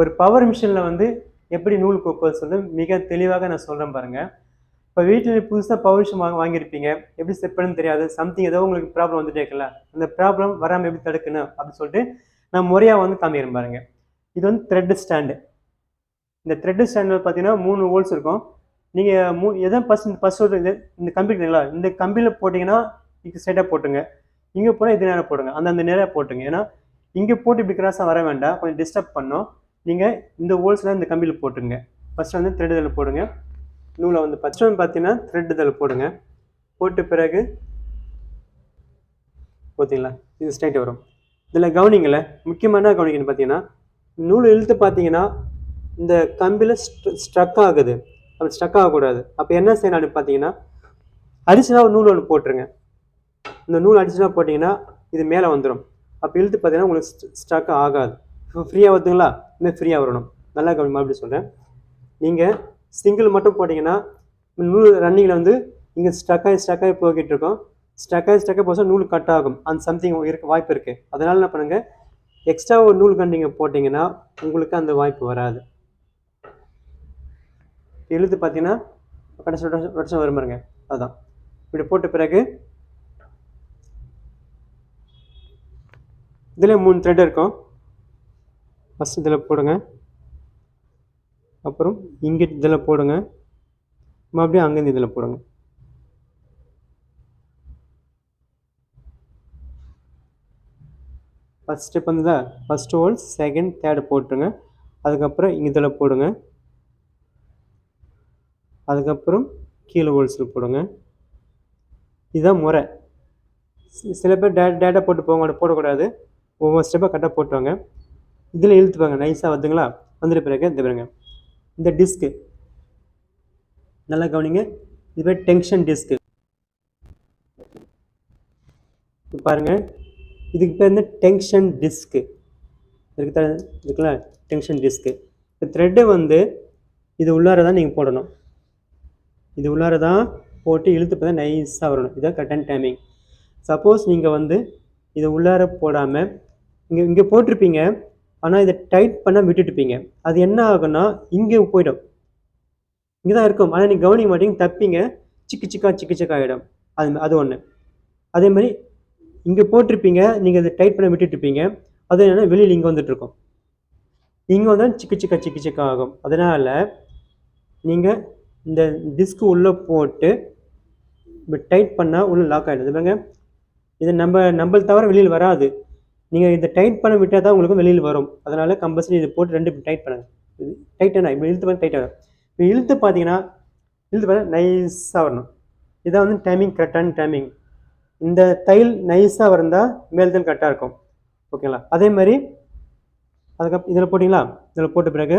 ஒரு பவர் மிஷினில் வந்து எப்படி நூல் கோப்பது சொல்லி மிக தெளிவாக நான் சொல்கிறேன் பாருங்கள் இப்போ வீட்டில் புதுசாக பவர் மிஷின் வாங்க வாங்கியிருப்பீங்க. எப்படி செட் பண்ணணும்னு தெரியாது. சம்திங் ஏதோ உங்களுக்கு ப்ராப்ளம் வந்துட்டே இருக்குல்ல. அந்த ப்ராப்ளம் வராமல் எப்படி தடுக்கணும் அப்படின்னு சொல்லிட்டு நான் முறையாக வந்து காமிக்கிறேன் பாருங்க. இது வந்து த்ரெட்டு ஸ்டாண்டு இந்த த்ரெட்டு ஸ்டாண்டில் பார்த்தீங்கன்னா மூணு ஹோல்ஸ் இருக்கும். நீங்கள் மூ எதை ஃபஸ்ட் ஃபஸ்ட் இது இந்த கம்பி இருக்குங்களா இந்த கம்பியில் போட்டிங்கன்னா இது ஸ்ட்ரைட்டாக போட்டுங்க இங்கே போனால் இது நேரம் போடுங்க. அந்த அந்த நேரம் போட்டுங்க ஏன்னா இங்கே போட்டு இப்படி கிராஸாக வர வேண்டாம். கொஞ்சம் டிஸ்டர்ப் பண்ணோம். நீங்கள் இந்த ஹோல்ஸில் இந்த கம்பியில் போட்டுருங்க. ஃபஸ்ட்டு வந்து த்ரெட் போடுங்க. நூலை வந்து ஃபஸ்ட்டு வந்து பார்த்தீங்கன்னா த்ரெட் இதில் போடுங்க. போட்ட பிறகு பார்த்தீங்களா? இது ஸ்ட்ரைட் வரும். இதில் கவனிங்கள முக்கியமான கவனிக்கணும் பார்த்தீங்கன்னா நூல் இழுத்து பார்த்தீங்கன்னா இந்த கம்பியில் ஸ்ட்ரக் ஆகுது. அப்படி ஸ்ட்ரக் ஆகக்கூடாது. அப்போ என்ன செய்யணும் பார்த்தீங்கன்னா அரிசனாக ஒரு நூல் ஒன்று போட்டுருங்க. இந்த நூல் அடிஷனலாக போட்டிங்கன்னா இது மேலே வந்துடும் அப்போ இழுத்து பார்த்தீங்கன்னா உங்களுக்கு ஸ்ட்ரக் ஆகாது. ஃப்ரீயாக வருதுங்களா இன்னும் ஃப்ரீயாக வரணும். நல்லா கவனிமா அப்படி சொல்கிறேன் நீங்கள் சிங்கிள் மட்டும் போட்டிங்கன்னா நூல் ரன்னிங்கில் வந்து இங்கே ஸ்டக்காகி ஸ்டக்காகி ஆகி போய்கிட்டு இருக்கோம். ஸ்டக்காகி ஆகி போச்சா நூல் கட் ஆகும். அந்த சம்திங் இருக்க வாய்ப்பு இருக்குது அதனால் என்ன பண்ணுங்கள் எக்ஸ்ட்ரா ஒரு நூல் கண்டு நீங்கள் போட்டிங்கன்னா உங்களுக்கு அந்த வாய்ப்பு வராது. எழுத்து பார்த்தீங்கன்னா கடைசி வருஷம் வரும் பாருங்க. அதுதான் இப்படி போட்ட பிறகு இதில் மூணு த்ரெட் இருக்கும். ஃபஸ்ட் இதில் போடுங்க. அப்புறம் இங்கே இதில் போடுங்க. மறுபடியும் அங்கேருந்து இதில் போடுங்க. ஃபஸ்ட் ஸ்டெப் வந்து ஃபஸ்ட் ஹோல் செகண்ட் தேர்டு போட்டுருங்க. அதுக்கப்புறம் இங்கே இதில் போடுங்க. அதுக்கப்புறம் கீழே ஹோல்ஸில் போடுங்க. இதுதான் முறை. சில பேர் டே டேட்டா போட்டு போங்க போடக்கூடாது. ஒவ்வொரு ஸ்டெப்பாக கரெக்டாக போட்டுவாங்க இதில் இழுத்துப்பாங்க நைஸாக வந்துங்களா வந்துட்டு பிறகு இந்த பாருங்க. இந்த டிஸ்க்கு நல்லா கவனிங்க. இது பேர் டென்ஷன் டிஸ்க்கு பாருங்க. இதுக்கு பேர் வந்து டென்ஷன் டிஸ்க்கு இருக்கு இருக்குல்ல டென்ஷன் டிஸ்க்கு இப்போ த்ரெட்டு வந்து இது உள்ளார தான் நீங்கள் போடணும். இது உள்ளார தான் போட்டு இழுத்து பார்த்தா நைஸாக வரணும். இதான் கரெக்டான டைமிங் சப்போஸ் நீங்கள் வந்து இதை உள்ளார போடாமல் இங்கே இங்கே போட்டிருப்பீங்க. ஆனால் இதை டைட் பண்ண விட்டுட்டுப்பீங்க. அது என்ன ஆகும்னா இங்கே போயிடும். இங்கே தான் இருக்கும். ஆனால் நீங்கள் கவனிக்க மாட்டீங்க. தப்பிங்க. சிக்கு சிக்கா சிக்கு சிக்கா ஆகிடும் அது அது ஒன்று அதே மாதிரி இங்கே போட்டிருப்பீங்க. நீங்கள் அதை டைட் பண்ண விட்டுட்டுருப்பீங்க அது என்னென்னா வெளியில் இங்கே வந்துட்டுருக்கும். இங்கே வந்தால் சிக்கு சிக்கா சிக்கு சிக்கா ஆகும். அதனால் நீங்கள் இந்த டிஸ்க்கு உள்ளே போட்டு டைட் பண்ணால் உள்ளே லாக் ஆகிடும் பாருங்க. இது நம்ம நம்மள தவிர வெளியில் வராது. நீங்கள் இதை டைட் பண்ண விட்டால் தான் உங்களுக்கு வெளியில் வரும். அதனால் கம்பல்சரி இதை போட்டு ரெண்டு டைட் பண்ணுங்க. டைட்டாக இப்போ இழுத்து பண்ண டைட் ஆகும் இப்போ இழுத்து பார்த்தீங்கன்னா இழுத்து பார்த்தா நைஸாக வரணும். இதான் வந்து டைமிங் கரெக்டான டைமிங் இந்த தையல் நைஸாக வந்தால் மேல் கரெக்டாக இருக்கும். ஓகேங்களா அதே மாதிரி அதுக்கப்புறம் இதில் போட்டிங்களா? இதில் போட்ட பிறகு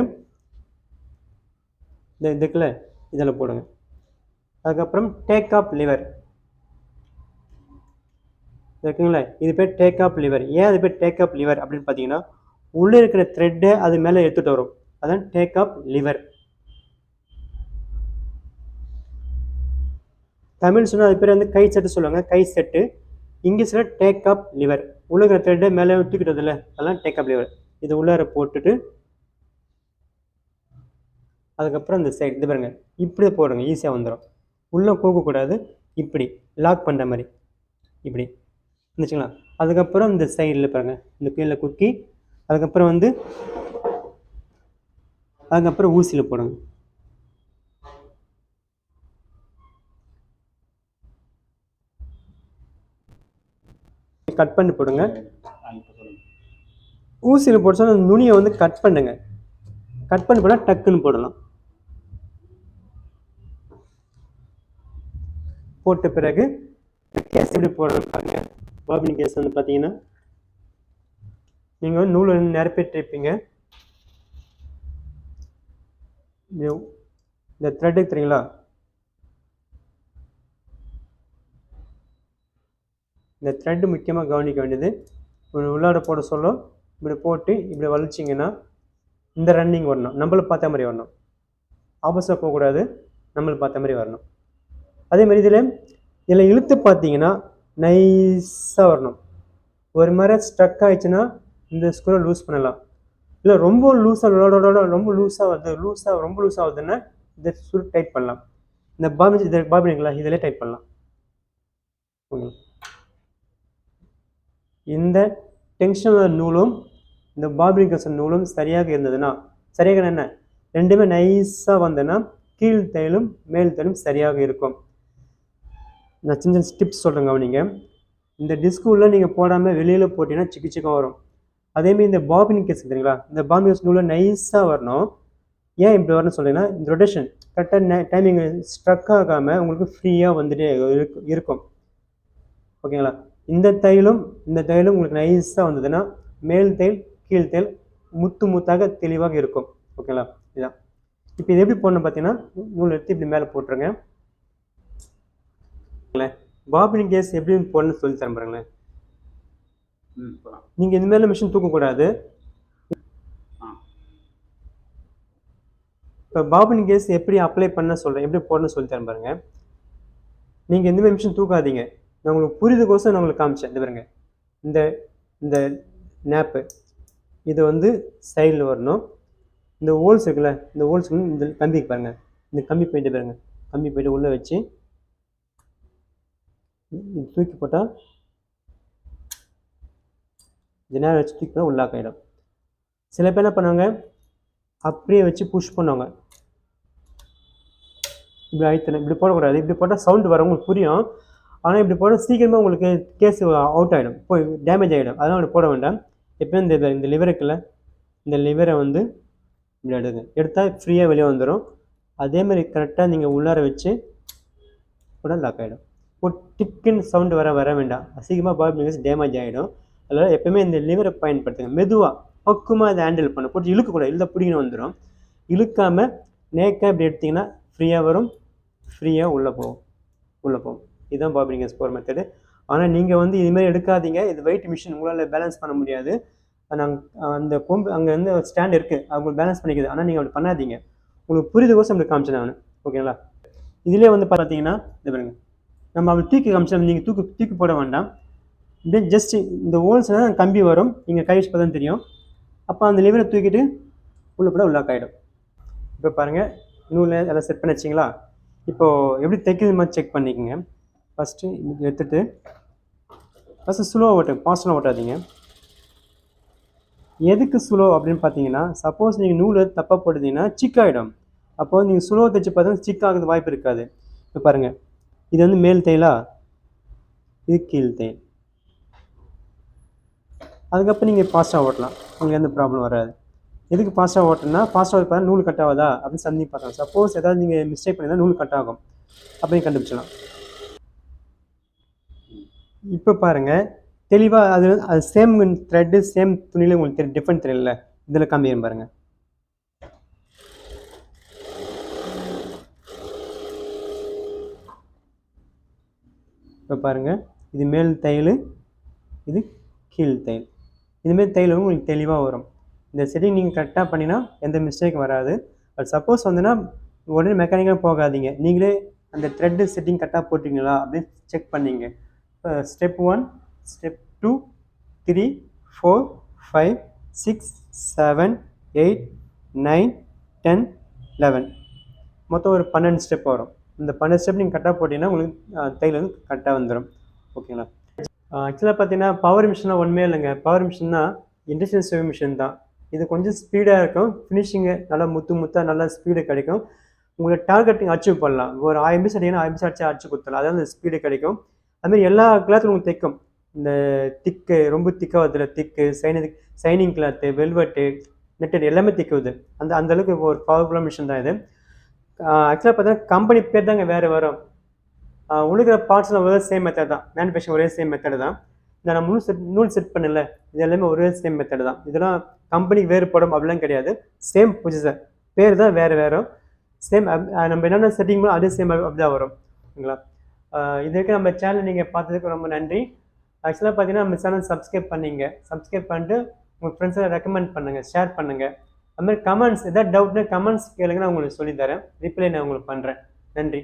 இந்த இதுக்குள்ள இதில் போடுங்க. அதுக்கப்புறம் டேக் ஆப் லிவர் இருக்குங்களா? இது பேர் டேக் அப் லிவர் ஏன் அது பேர் டேக் அப் லிவர் அப்படின்னு பார்த்தீங்கன்னா உள்ளே இருக்கிற த்ரெட்டை அது மேலே எடுத்துகிட்டு வரும். அதான் டேக் அப் லிவர் தமிழ் சொன்னால் அது பேர் வந்து கை செட்டு சொல்லுவாங்க. கை செட்டு. இங்கிலீஷில் டேக் அப் லிவர் உள்ள இருக்கிற த்ரெட்டை மேலே தூக்கிட்டதில்ல அதெல்லாம் டேக் அப் லிவர் இது உள்ளார போட்டுட்டு அதுக்கப்புறம் இந்த சைடு இது பாருங்கள் இப்படி போடுங்க. ஈஸியாக வந்துடும் உள்ளே போகக்கூடாது. இப்படி. லாக் பண்ணுற மாதிரி. இப்படி. இருந்துச்சுங்களா? அதுக்கப்புறம் இந்த சைடில் பாருங்க. இந்த கீழே குக்கி அதுக்கப்புறம் வந்து அதுக்கப்புறம் ஊசியில் போடுங்க. கட் பண்ணி போடுங்க. ஊசியில் போட்டு சொன்னால் நுனியை வந்து கட் பண்ணுங்க. கட் பண்ணி போட்டால் டக்குன்னு போடலாம். போட்ட பிறகு கேஸ் எப்படி போடுறது பாருங்கள் பாபினி கேஸ் வந்து பார்த்தீங்கன்னா நீங்கள் வந்து நூல் வந்து நிரப்பிட்டுருப்பீங்க இந்த- இந்த த்ரெட்டு தெரியுங்களா? இந்த த்ரெட்டு முக்கியமாக கவனிக்க வேண்டியது இப்படி உள்ளாட போட சொல்ல இப்படி போட்டு இப்படி வலிச்சிங்கன்னா இந்த ரன்னிங் வரணும். நம்மளை பார்த்த மாதிரி வரணும். ஆப்போசிட்டாக போகக்கூடாது நம்மளுக்கு பார்த்த மாதிரி வரணும். அதே மாதிரி இதில் இதில் இழுத்து பார்த்தீங்கன்னா நைஸாக வரணும். ஒரு மாதிரி ஸ்ட்ரக் ஆயிடுச்சுன்னா இந்த ஸ்க்ரூவை லூஸ் பண்ணலாம். இல்லை ரொம்ப லூஸாக ரொம்ப லூஸாக வருது லூஸாக ரொம்ப லூஸ் ஆகுதுன்னா இந்த ஸ்க்ரூ டைட் பண்ணலாம். இந்த பாபி இதை பாபினிங்களா இதிலே டைட் பண்ணலாம். ஓகே இந்த டென்ஷன் நூலும் இந்த பாபினிகேஷன் நூலும் சரியாக இருந்ததுன்னா சரியாக என்ன? ரெண்டுமே நைஸாக வந்ததுன்னா கீழ் தையலும் மேல் தையலும் சரியாக இருக்கும். நான் சின்ன சின்ன டிப்ஸ் சொல்கிறேங்க கவனிங்க. இந்த டிஸ்க் நீங்கள் போடாமல் வெளியில் போட்டிங்கன்னா சிக்கு சிக்கம் வரும். அதேமாதிரி இந்த பாபின் கேஸ் தெரியுங்களா? இந்த பாபின் கேஸ் நூலில் நைஸாக வரணும். ஏன் இப்படி வரணும்னு சொல்கிறீங்கன்னா இந்த ரொட்டேஷன் கரெக்டாக டைமிங் ஸ்ட்ரக் ஆகாமல் உங்களுக்கு ஃப்ரீயாக வந்துட்டே இருக்கும். ஓகேங்களா? இந்த தையலும் இந்த தையலும் உங்களுக்கு நைஸாக வந்ததுன்னா மேல் தையல் கீழ் தையல் முத்து முத்தாக தெளிவாக இருக்கும். ஓகேங்களா? இதான். இப்போ இது எப்படி போடணும் பார்த்தீங்கன்னா நூல் எடுத்து இப்படி மேலே போட்டுருங்க. பாபின் கேஸ் எப்படி போடணும்னு சொல்லி தரேன் பாருங்களேன். நீங்கள் இந்த மேலே மிஷின் தூக்கக்கூடாது. இப்போ பாபின் கேஸ் எப்படி அப்ளை பண்ண சொல்கிறேன் எப்படி போடணும்னு சொல்லி தரேன் பாருங்க. நீங்கள் இந்த மாதிரி மிஷின் தூக்காதீங்க. நான் உங்களுக்கு புரியுதுக்கோசம் நான் உங்களுக்கு காமிச்சேன். இந்த பாருங்க. இந்த இந்த நேப்பு இது வந்து சைடில் வரணும். இந்த ஹோல்ஸ் இருக்குல்ல இந்த ஹோல்ஸ் இந்த கம்பிக்கு பாருங்க. இந்த கம்பி போயிட்டு பாருங்க. கம்பி போயிட்டு உள்ளே வச்சு தூக்கி போட்டால் இந்த நேரம் வச்சு தூக்கி போட்டால் உள்ளாக்காயிடும் சில பேர் என்ன பண்ணுவாங்க? அப்படியே வச்சு புஷ் பண்ணுவாங்க. இப்படி அழுத்தணும் இப்படி போடக்கூடாது. இப்படி போட்டால் சவுண்டு வரும் உங்களுக்கு புரியும். ஆனால் இப்படி போட்டால் சீக்கிரமாக உங்களுக்கு கேஸ் அவுட் ஆகிடும் போய் டேமேஜ் ஆகிடும் அதெல்லாம் அப்படி போட வேண்டாம். எப்பயும் இந்த இந்த லிவர் இருக்குல்ல இந்த லிவரை வந்து இப்படி எடுங்க. எடுத்தால் ஃப்ரீயாக வெளியே வந்துடும் அதே மாதிரி கரெக்டாக நீங்கள் உள்ளார வச்சு கூட லாக் ஆகிடும் இப்போ சவுண்டு வர வர வேண்டாம். அசிங்கமாக பால் மிகஸ் டேமேஜ் ஆகிடும் அதனால் எப்பயுமே இந்த லிவரை பயன்படுத்துங்க. மெதுவாக பக்குவமாக அதை ஹேண்டில் பண்ண போட்டு இழுக்கக்கூடாது இல்லை பிடிக்கணும் வந்துடும் இழுக்காமல் நேக்காக இப்படி எடுத்திங்கன்னா ஃப்ரீயாக வரும். ஃப்ரீயாக உள்ளே போகும். உள்ளே போகும். இதுதான் பாபினிங் ஸ்போர் மெத்தடு ஆனால் நீங்கள் வந்து இதுமாதிரி எடுக்காதீங்க. இது வெயிட் மிஷின் உங்களால் பேலன்ஸ் பண்ண முடியாது. நாங்கள் அந்த கொம்பு அங்கே வந்து ஸ்டாண்ட் இருக்குது அவங்க பேலன்ஸ் பண்ணிக்குது. ஆனால் நீங்கள் அப்படி பண்ணாதீங்க. உங்களுக்கு புரியுதுக்கோசம் அப்படி காமிச்சேன் நான். ஓகேங்களா? இதிலே வந்து பார்த்தீங்கன்னா இது பாருங்கள் நம்ம அப்படி தூக்கி காமிச்சோம் நீங்கள் தூக்கி தூக்கி போட வேண்டாம். இப்படியே ஜஸ்ட் இந்த ஹோல்ஸில் தான் கம்பி வரும். நீங்கள் கை வச்சு பார்த்தா தெரியும். அப்போ அந்த லிவரை தூக்கிட்டு உள்ளே போட உள்ளாக் ஆகிடும் இப்போ பாருங்கள் நூலில் எல்லாம் செட் பண்ணி வச்சிங்களா? இப்போது எப்படி தைக்கிறது மாதிரி செக் பண்ணிக்கோங்க. ஃபஸ்ட்டு எடுத்துட்டு ஃபஸ்ட்டு ஸ்லோவாக ஓட்டு ஃபாஸ்ட்டாக ஓட்டாதீங்க. எதுக்கு ஸ்லோ அப்படின்னு பார்த்தீங்கன்னா சப்போஸ் நீங்கள் நூல் தப்பாக போட்டுட்டீங்கன்னா சிக் ஆகிடும் நீங்கள் ஸ்லோ தைச்சு பார்த்தா சிக் வாய்ப்பு இருக்காது. இப்போ பாருங்கள் இது வந்து மேல் தேயிலா இது கீழ் தையல் அதுக்கப்புறம் நீங்கள் ஃபாஸ்ட்டாக ஓட்டலாம். உங்களுக்கு எந்த ப்ராப்ளம் வராது. எதுக்கு ஃபாஸ்ட்டாக ஓட்டணும்னா ஃபாஸ்ட்டாக பார்த்தா நூல் கட் ஆகுதா அப்படின்னு சந்தி பார்க்கலாம் சப்போஸ் ஏதாவது நீங்கள் மிஸ்டேக் பண்ணியிருந்தால் நூல் கட் ஆகும். அப்படின்னு கண்டுபிடிச்சலாம் இப்போ பாருங்கள் தெளிவாக அது அது சேம் த்ரெட்டு சேம் துணியில் உங்களுக்கு தெரியும் டிஃப்ரெண்ட் தெரியல இதில் காமிக்கிறேன் பாருங்கள் இப்போ பாருங்கள் இது மேல் தையல் இது கீழ் தையல். இதுமாரி தையல் உங்களுக்கு தெளிவாக வரும். இந்த செட்டிங் நீங்கள் கரெக்டாக பண்ணினா எந்த மிஸ்டேக் வராது. பட் சப்போஸ் வந்துன்னா உடனே மெக்கானிக்காக போகாதீங்க. நீங்களே அந்த த்ரெட்டு செட்டிங் கரெக்டாக போட்டிங்களா அப்படின்னு செக் பண்ணீங்க. Step one step two three four five six seven eight nine ten eleven மொத்தம் ஒரு பன்னெண்டு ஸ்டெப் வரும். இந்த பன்னெண்டு ஸ்டெப் நீங்கள் கரெக்டாக போட்டிங்கன்னா உங்களுக்கு தையல் வந்து கரெக்டாக வந்துடும் ஓகேங்களா ஆக்சுவலாக பார்த்தீங்கன்னா பவர் மிஷினாக ஒன்றுமே இல்லைங்க. பவர் மிஷின்னா இண்டஸ்ட்ரியல் சேவிங் மிஷின் தான். இது கொஞ்சம் ஸ்பீடாக இருக்கும். ஃபினிஷிங்கு நல்லா முத்து முத்தாக நல்லா ஸ்பீடு கிடைக்கும். உங்களை டார்கெட்டிங் அச்சீவ் பண்ணலாம். ஒரு ஆயிரம் பீஸ் அடிக்கணும் ஆயிரம் பீஸ் அடிச்சு அடிச்சு கொடுத்துடலாம் அதாவது ஸ்பீடு கிடைக்கும். அதுமாதிரி எல்லா கிளாத்தும் உங்களுக்கு தைக்கும். இந்த திக்கு ரொம்ப திக்காக வருதுல thick shining shining cloth velvet netted எல்லாமே திக்குது அந்த அந்தளவுக்கு ஒரு பவர்ஃபுல்லாக மிஷின் தான் இது. ஆக்சுவலாக பார்த்தீங்கன்னா கம்பெனி பேர் தாங்க வேறு வரும். உழுகிற பார்ட்ஸில் ஒரே சேம் மெத்தட் தான். மேனுஃபேக்சரிங் ஒரே சேம் மெத்தட் தான். இந்த நம்ம நூல் செட் நூல் செட் பண்ணல. இது எல்லாமே ஒரே சேம் மெத்தடு தான். இதெல்லாம் கம்பெனிக்கு வேறுபடும் அப்படிலாம் கிடையாது. சேம் ப்ரொசீஜர் பேர் தான் வேறு. வேறு சேம் நம்ம என்னென்ன செட்டிங் பண்ணோம் அதே சேம் அப்படி தான் வரும். ஓகேங்களா? இதுக்கு நம்ம சேனல் நீங்கள் பார்த்ததுக்கு ரொம்ப நன்றி. ஆக்சுவலாக பார்த்தீங்கன்னா நம்ம சேனல் சப்ஸ்கிரைப் பண்ணிங்க. சப்ஸ்கிரைப் பண்ணிட்டு உங்கள் ஃப்ரெண்ட்ஸை ரெக்கமெண்ட் பண்ணுங்கள் ஷேர் பண்ணுங்கள் அது மாதிரி கமெண்ட்ஸ் எதாவது டவுட்னா கமெண்ட்ஸ் கேளுங்க நான் உங்களுக்கு சொல்லித்தரேன். ரிப்ளை நான் உங்களுக்கு பண்ணுறேன் நன்றி.